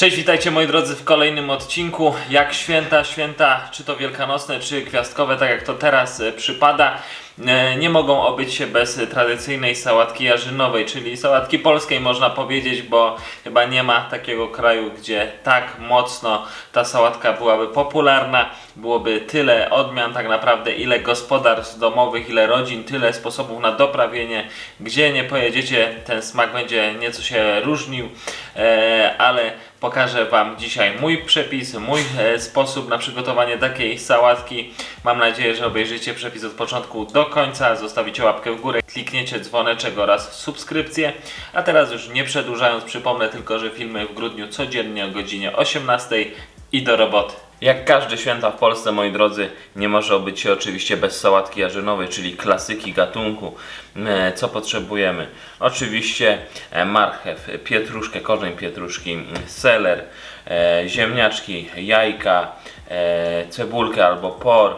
Cześć, witajcie moi drodzy w kolejnym odcinku. Jak święta, święta, czy to wielkanocne, czy gwiazdkowe, tak jak to teraz e, przypada, e, nie mogą obyć się bez tradycyjnej sałatki jarzynowej, czyli sałatki polskiej można powiedzieć, bo chyba nie ma takiego kraju, gdzie tak mocno ta sałatka byłaby popularna, byłoby tyle odmian tak naprawdę, ile gospodarstw domowych, ile rodzin, tyle sposobów na doprawienie, gdzie nie pojedziecie, ten smak będzie nieco się różnił, ale pokażę Wam dzisiaj mój przepis, mój e, sposób na przygotowanie takiej sałatki. Mam nadzieję, że obejrzycie przepis od początku do końca, zostawicie łapkę w górę, klikniecie dzwoneczek oraz subskrypcję. A teraz już nie przedłużając, przypomnę tylko, że filmy w grudniu codziennie o godzinie 18 i do roboty. Jak każde święta w Polsce, moi drodzy, nie może obyć się oczywiście bez sałatki jarzynowej, czyli klasyki gatunku. E, Co potrzebujemy? Oczywiście e, marchew, pietruszkę, korzeń pietruszki, seler, e, ziemniaczki, jajka, cebulkę albo por,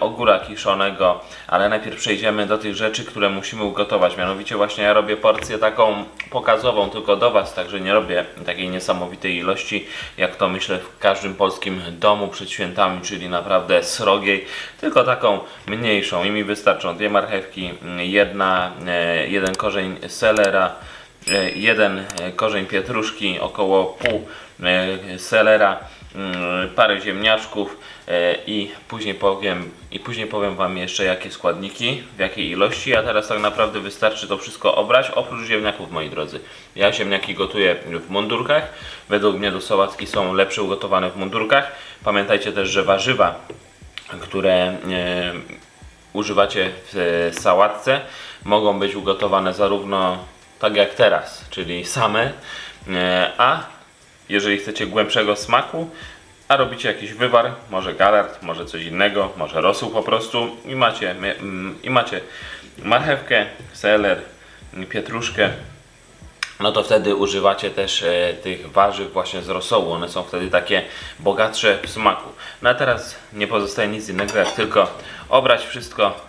ogóra kiszonego, ale najpierw przejdziemy do tych rzeczy, które musimy ugotować. Mianowicie właśnie ja robię porcję taką pokazową tylko do Was, także nie robię takiej niesamowitej ilości, jak to myślę w każdym polskim domu przed świętami, czyli naprawdę srogiej, tylko taką mniejszą i mi wystarczą dwie marchewki, m, jedna, e, jeden korzeń selera, e, jeden e, korzeń pietruszki, około pół selera, mm, parę ziemniaczków e, i później powiem i później powiem Wam jeszcze jakie składniki, w jakiej ilości, a teraz tak naprawdę wystarczy to wszystko obrać, oprócz ziemniaków moi drodzy. Ja ziemniaki gotuję w mundurkach, według mnie do sałatki są lepsze ugotowane w mundurkach. Pamiętajcie też, że warzywa, które e, używacie w e, sałatce mogą być ugotowane zarówno tak jak teraz, czyli same, e, a jeżeli chcecie głębszego smaku, a robicie jakiś wywar, może galard, może coś innego, może rosół po prostu i macie, mm, i macie marchewkę, seler, pietruszkę, no to wtedy używacie też e, tych warzyw właśnie z rosołu. One są wtedy takie bogatsze w smaku. No a teraz nie pozostaje nic innego jak tylko obrać wszystko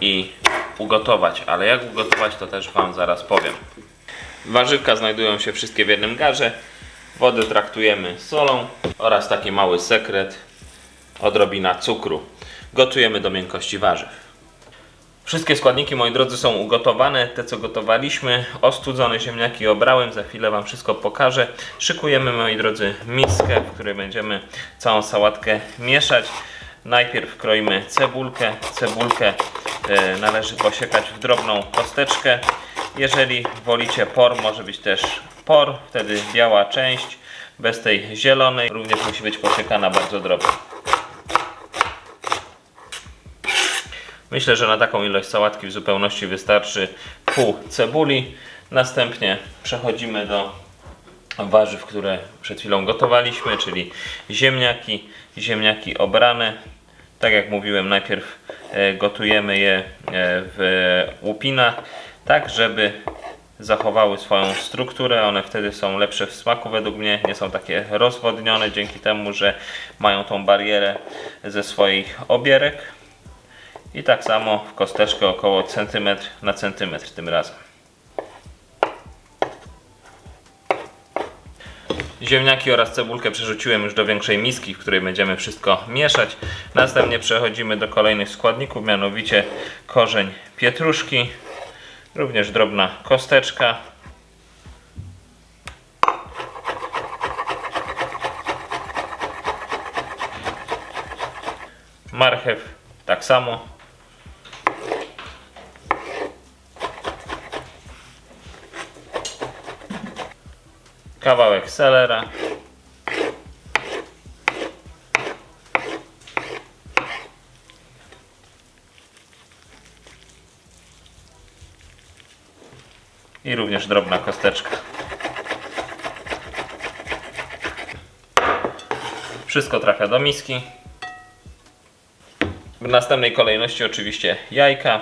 i ugotować. Ale jak ugotować to też Wam zaraz powiem. Warzywka znajdują się wszystkie w jednym garze. Wodę traktujemy solą oraz taki mały sekret, odrobina cukru. Gotujemy do miękkości warzyw. Wszystkie składniki, moi drodzy, są ugotowane. Te, co gotowaliśmy, ostudzone ziemniaki obrałem. Za chwilę Wam wszystko pokażę. Szykujemy, moi drodzy, miskę, w której będziemy całą sałatkę mieszać. Najpierw kroimy cebulkę. Cebulkę e, należy posiekać w drobną kosteczkę. Jeżeli wolicie por, może być też por, wtedy biała część, bez tej zielonej. Również musi być posiekana bardzo drobno. Myślę, że na taką ilość sałatki w zupełności wystarczy pół cebuli. Następnie przechodzimy do warzyw, które przed chwilą gotowaliśmy, czyli ziemniaki, ziemniaki obrane. Tak jak mówiłem, najpierw e, gotujemy je e, w łupinach, tak żeby zachowały swoją strukturę. One wtedy są lepsze w smaku według mnie, nie są takie rozwodnione dzięki temu, że mają tą barierę ze swoich obierek. I tak samo w kosteczkę około centymetr na centymetr tym razem. Ziemniaki oraz cebulkę przerzuciłem już do większej miski, w której będziemy wszystko mieszać. Następnie przechodzimy do kolejnych składników, mianowicie korzeń pietruszki, również drobna kosteczka, marchew tak samo, kawałek selera, i również drobna kosteczka. Wszystko trafia do miski. W następnej kolejności oczywiście jajka.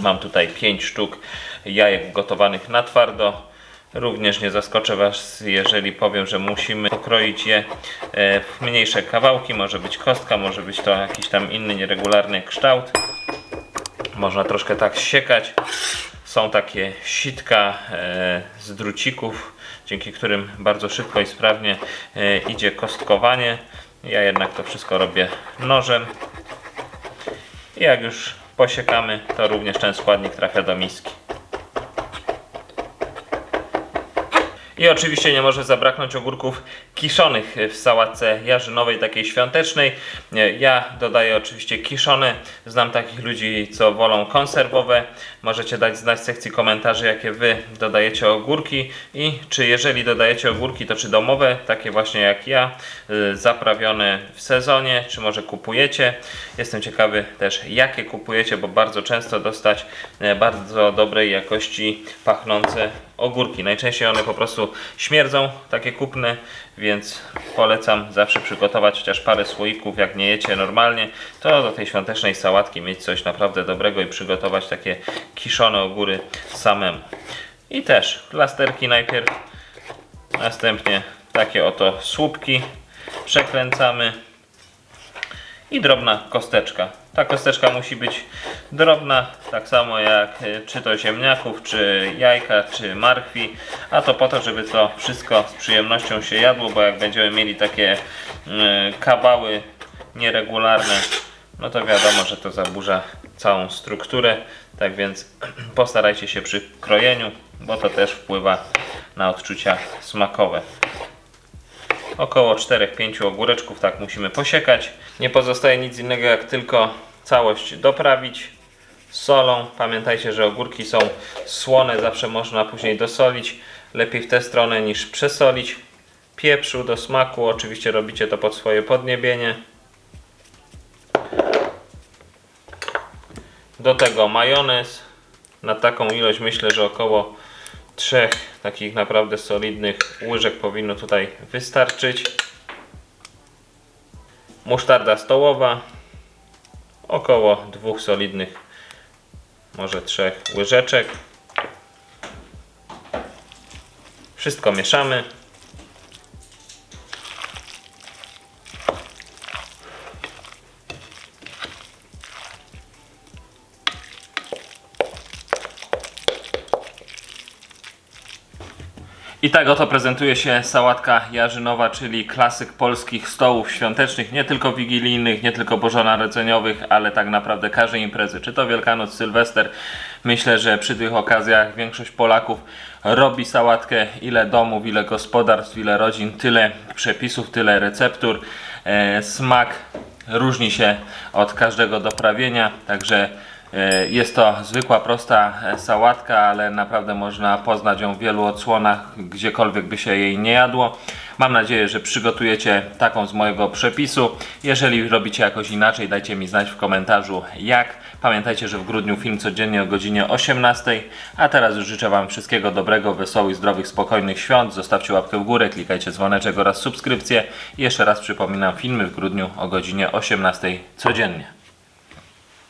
Mam tutaj 5 sztuk jajek gotowanych na twardo. Również nie zaskoczę Was, jeżeli powiem, że musimy pokroić je e, w mniejsze kawałki. Może być kostka, może być to jakiś tam inny nieregularny kształt. Można troszkę tak siekać. Są takie sitka e, z drucików, dzięki którym bardzo szybko i sprawnie e, idzie kostkowanie. Ja jednak to wszystko robię nożem. I jak już posiekamy, to również ten składnik trafia do miski. I oczywiście nie może zabraknąć ogórków kiszonych w sałatce jarzynowej, takiej świątecznej. Ja dodaję oczywiście kiszone. Znam takich ludzi, co wolą konserwowe. Możecie dać znać w sekcji komentarzy, jakie wy dodajecie ogórki i czy jeżeli dodajecie ogórki, to czy domowe, takie właśnie jak ja, y, zaprawione w sezonie, czy może kupujecie. Jestem ciekawy też, jakie kupujecie, bo bardzo często dostać e, bardzo dobrej jakości pachnące ogórki. Najczęściej one po prostu śmierdzą, takie kupne, więc polecam zawsze przygotować chociaż parę słoików, jak nie jecie normalnie, to do tej świątecznej sałatki mieć coś naprawdę dobrego i przygotować takie kiszone ogóry samemu. I też plasterki najpierw, następnie takie oto słupki przekręcamy i drobna kosteczka. Ta kosteczka musi być drobna, tak samo jak e, czy to ziemniaków, czy jajka, czy marchwi, a to po to, żeby to wszystko z przyjemnością się jadło, bo jak będziemy mieli takie mm, kabały nieregularne, no to wiadomo, że to zaburza całą strukturę, tak więc postarajcie się przy krojeniu, bo to też wpływa na odczucia smakowe. Około 4-5 ogóreczków tak musimy posiekać. Nie pozostaje nic innego jak tylko całość doprawić solą. Pamiętajcie, że ogórki są słone, zawsze można później dosolić. Lepiej w tę stronę niż przesolić. Pieprzu do smaku, oczywiście robicie to pod swoje podniebienie. Do tego majonez. Na taką ilość myślę, że około trzech takich naprawdę solidnych łyżek powinno tutaj wystarczyć. Musztarda stołowa. Około dwóch solidnych, może trzech łyżeczek. Wszystko mieszamy. I tak oto prezentuje się sałatka jarzynowa, czyli klasyk polskich stołów świątecznych, nie tylko wigilijnych, nie tylko bożonarodzeniowych, ale tak naprawdę każdej imprezy, czy to Wielkanoc, Sylwester. Myślę, że przy tych okazjach większość Polaków robi sałatkę, ile domów, ile gospodarstw, ile rodzin, tyle przepisów, tyle receptur. E, smak różni się od każdego doprawienia, także Jest to zwykła, prosta e, sałatka, ale naprawdę można poznać ją w wielu odsłonach, gdziekolwiek by się jej nie jadło. Mam nadzieję, że przygotujecie taką z mojego przepisu. Jeżeli robicie jakoś inaczej, dajcie mi znać w komentarzu jak. Pamiętajcie, że w grudniu film codziennie o godzinie 18. A teraz już życzę Wam wszystkiego dobrego, wesołych, zdrowych, spokojnych świąt. Zostawcie łapkę w górę, klikajcie dzwoneczek oraz subskrypcję. I jeszcze raz przypominam, filmy w grudniu o godzinie 18 codziennie.